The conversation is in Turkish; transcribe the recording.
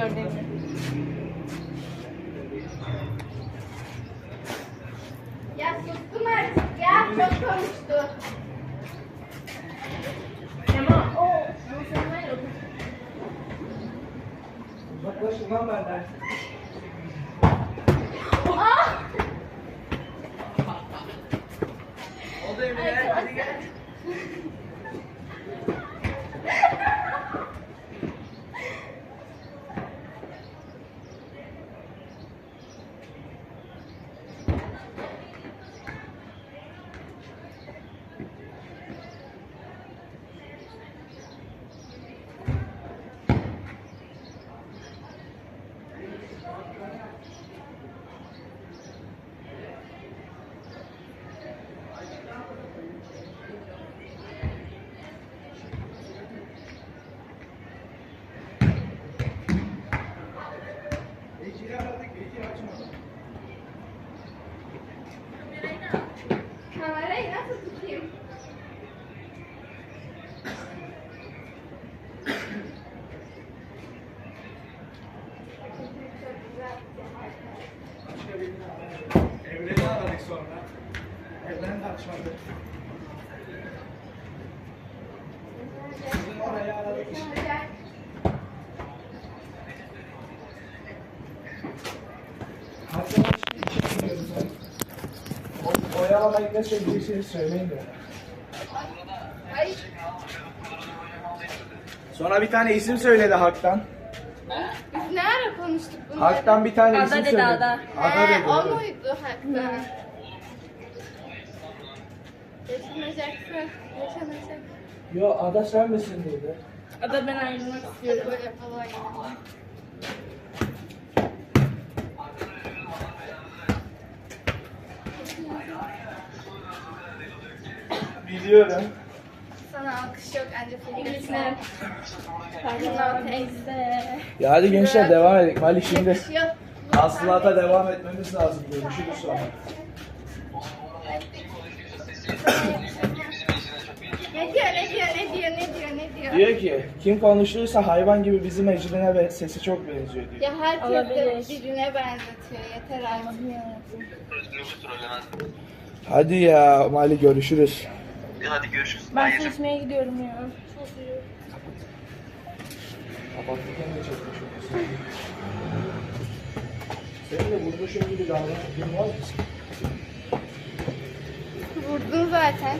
gördüğümü. Ya sustun artık ya. Çok konuştu. Ama o insanlar. Uzaklaşın lan benden. Ah! Oldu Emine. Hadi gel. sonra. Evren de açmadı. Sizin orayı aradık işte. Hatta hiç bilmiyorum sen. O- Oyalamayın ne söyleyeceksiniz söyleyin de. Ay, Sonra bir tane isim söyledi Hak'tan. biz ne ara konuştuk bunları? Hak'tan bir tane Ada isim dedi, söyledi. Ada. Ada He, dedi. o muydu hatta? Yaşanacaksın, yaşanacak. Yo Ada sen misin dedi. Ada ben ayrılmak istiyorum. böyle falan ya. Biliyorum. Sana alkış yok anca İngilizce. filmde. Pardon teyze. Ya hadi gençler devam edelim. Malik şimdi hasılata devam etmemiz lazım. Görüşürüz sonra. Diyor, ki kim konuşursa hayvan gibi bizim Ecrin'e ve sesi çok benziyor diyor. Ya herkes de birbirine benzetiyor. Yeter artık. Hadi ya Mali görüşürüz. Hadi görüşürüz. Ben su içmeye gidiyorum ya. Kapatırken de çekmiş. Senin de vurmuşum gibi davranışın var mı? Vurdun zaten.